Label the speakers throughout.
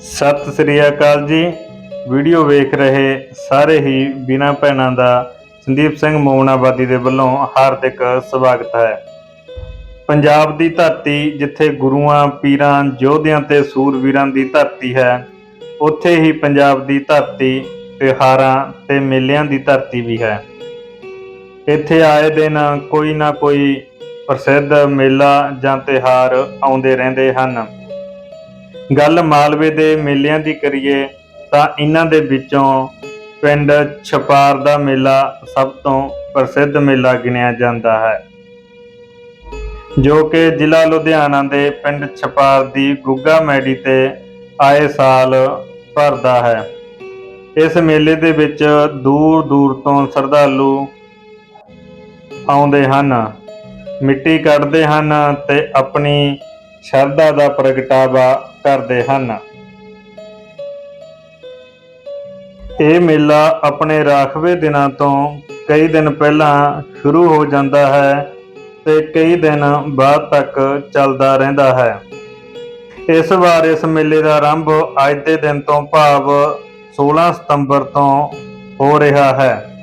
Speaker 1: ਸਤਿ ਸ੍ਰੀ ਅਕਾਲ ਜੀ। ਵੀਡੀਓ ਵੇਖ ਰਹੇ ਸਾਰੇ ਹੀ ਬਿਨਾ ਭੈਣਾਂ ਦਾ ਸੰਦੀਪ ਸਿੰਘ ਮੋਮਨਾਬਾਦੀ ਦੇ ਵੱਲੋਂ ਹਾਰਦਿਕ ਸਵਾਗਤ ਹੈ। ਪੰਜਾਬ ਦੀ ਧਰਤੀ ਜਿੱਥੇ ਗੁਰੂਆਂ, ਪੀਰਾਂ, ਯੋਧਿਆਂ ਤੇ ਸੂਰਵੀਰਾਂ ਦੀ ਧਰਤੀ ਹੈ, ਉੱਥੇ ਹੀ ਪੰਜਾਬ ਦੀ ਧਰਤੀ, ਤਿਉਹਾਰਾਂ ਤੇ ਮੇਲਿਆਂ ਦੀ ਧਰਤੀ ਵੀ ਹੈ। ਇੱਥੇ ਆਏ ਦਿਨ ਕੋਈ ਨਾ ਕੋਈ ਪ੍ਰਸਿੱਧ ਮੇਲਾ ਜਾਂ ਤਿਉਹਾਰ ਆਉਂਦੇ ਰਹਿੰਦੇ ਹਨ। ਗੱਲ ਮਾਲਵੇ ਦੇ ਮੇਲਿਆਂ ਦੀ ਕਰੀਏ, ਤਾਂ ਇਹਨਾਂ ਦੇ ਵਿੱਚੋਂ ਪਿੰਡ ਛਪਾਰ ਦਾ ਮੇਲਾ ਸਭ ਤੋਂ ਪ੍ਰਸਿੱਧ ਮੇਲਾ ਗਿਣਿਆ ਜਾਂਦਾ ਹੈ, ਜੋ ਕਿ ਜ਼ਿਲ੍ਹਾ ਲੁਧਿਆਣਾ ਦੇ ਪਿੰਡ ਛਪਾਰ ਦੀ ਗੁੱਗਾ ਮੈਡੀ ਤੇ ਆਏ ਸਾਲ ਭਰਦਾ ਹੈ। ਇਸ ਮੇਲੇ ਦੇ ਵਿੱਚ ਦੂਰ ਦੂਰ ਤੋਂ ਸ਼ਰਧਾਲੂ ਆਉਂਦੇ ਹਨ, ਮਿੱਟੀ ਕੱਢਦੇ ਹਨ ਤੇ ਆਪਣੀ ਸ਼ਰਧਾ ਦਾ ਪ੍ਰਗਟਾਵਾ ਕਰਦੇ ਹਨ। ਇਹ ਮੇਲਾ ਆਪਣੇ ਰਾਖਵੇਂ ਦਿਨਾਂ ਤੋਂ ਕਈ ਦਿਨ ਪਹਿਲਾਂ ਸ਼ੁਰੂ ਹੋ ਜਾਂਦਾ ਹੈ ਤੇ ਕਈ ਦਿਨ ਬਾਅਦ ਤੱਕ ਚੱਲਦਾ ਰਹਿੰਦਾ ਹੈ। ਇਸ ਵਾਰ ਇਸ ਮੇਲੇ ਦਾ ਆਰੰਭ ਅੱਜ ਦੇ ਦਿਨ ਤੋਂ ਭਾਵ 16 ਸਤੰਬਰ ਤੋਂ ਹੋ ਰਿਹਾ ਹੈ।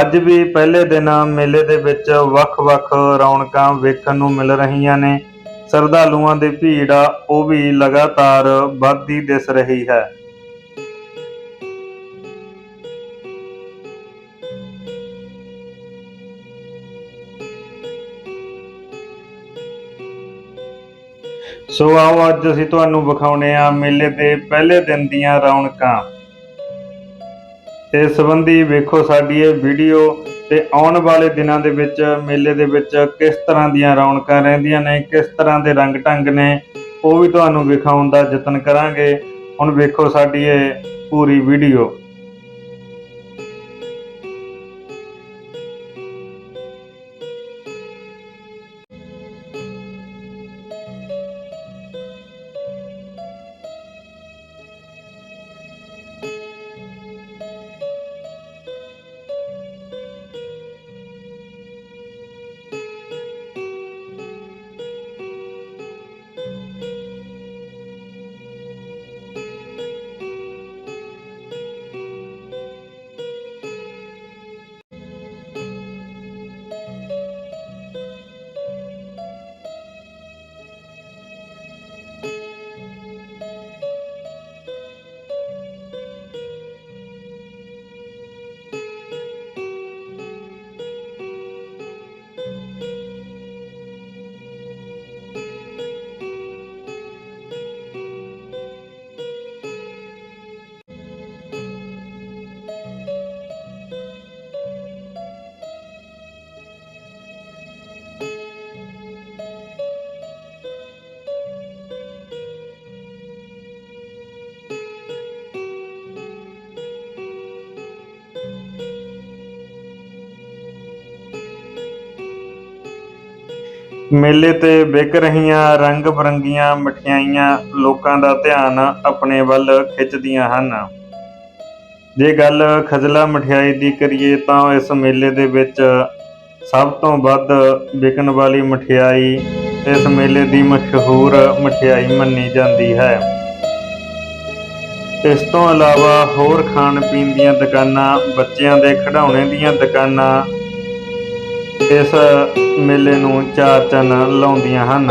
Speaker 1: ਅੱਜ ਵੀ ਪਹਿਲੇ ਦਿਨ ਮੇਲੇ ਦੇ ਵਿੱਚ ਵੱਖ-ਵੱਖ ਰੌਣਕਾਂ ਵੇਖਣ ਨੂੰ ਮਿਲ ਰਹੀਆਂ ਨੇ। ਸ਼ਰਧਾਲੂਆਂ ਦੀ ਭੀੜ ਆ, ਉਹ ਵੀ ਲਗਾਤਾਰ ਵੱਧਦੀ ਦਿਸ ਰਹੀ ਹੈ। ਸੋ ਆਓ ਅੱਜ ਅਸੀਂ ਤੁਹਾਨੂੰ ਵਿਖਾਉਣੇ ਆ ਮੇਲੇ ਦੇ ਪਹਿਲੇ ਦਿਨ ਦੀਆਂ ਰੌਣਕਾਂ। ਇਸ ਸੰਬੰਧੀ ਵੇਖੋ ਸਾਡੀ ਇਹ ਵੀਡੀਓ ਤੇ ਆਉਣ ਵਾਲੇ ਦਿਨਾਂ ਦੇ ਵਿੱਚ, ਮੇਲੇ ਦੇ ਵਿੱਚ ਕਿਸ ਤਰ੍ਹਾਂ ਦੀਆਂ ਰੌਣਕਾਂ ਰਹਿੰਦੀਆਂ ਨੇ, ਕਿਸ ਤਰ੍ਹਾਂ ਦੇ ਰੰਗ ਢੰਗ ਨੇ, ਉਹ ਵੀ ਤੁਹਾਨੂੰ ਵਿਖਾਉਣ ਦਾ ਯਤਨ ਕਰਾਂਗੇ। ਹੁਣ ਵੇਖੋ ਸਾਡੀ ਇਹ ਪੂਰੀ ਵੀਡੀਓ। ਮੇਲੇ ਤੇ ਵਿਕ ਰਹੀਆਂ ਰੰਗ ਬਰੰਗੀਆਂ ਮਠਿਆਈਆਂ ਲੋਕਾਂ ਦਾ ਧਿਆਨ ਆਪਣੇ ਵੱਲ ਖਿੱਚਦੀਆਂ ਹਨ। ਜੇ ਗੱਲ ਖਜਲਾ ਮਠਿਆਈ ਦੀ ਕਰੀਏ ਤਾਂ ਇਸ ਮੇਲੇ ਦੇ ਵਿੱਚ ਸਭ ਤੋਂ ਵੱਧ ਵਿਕਣ ਵਾਲੀ ਮਠਿਆਈ ਇਸ ਮੇਲੇ ਦੀ ਮਸ਼ਹੂਰ ਮਠਿਆਈ ਮੰਨੀ ਜਾਂਦੀ ਹੈ। ਇਸ ਤੋਂ ਇਲਾਵਾ ਹੋਰ ਖਾਣ ਪੀਣ ਦੀਆਂ ਦੁਕਾਨਾਂ, ਬੱਚਿਆਂ ਦੇ ਖਿਡੌਣੇ ਦੀਆਂ ਦੁਕਾਨਾਂ ਇਸ ਮੇਲੇ ਨੂੰ ਚਾਰ ਚੰਨ ਲਾਉਂਦੀਆਂ ਹਨ।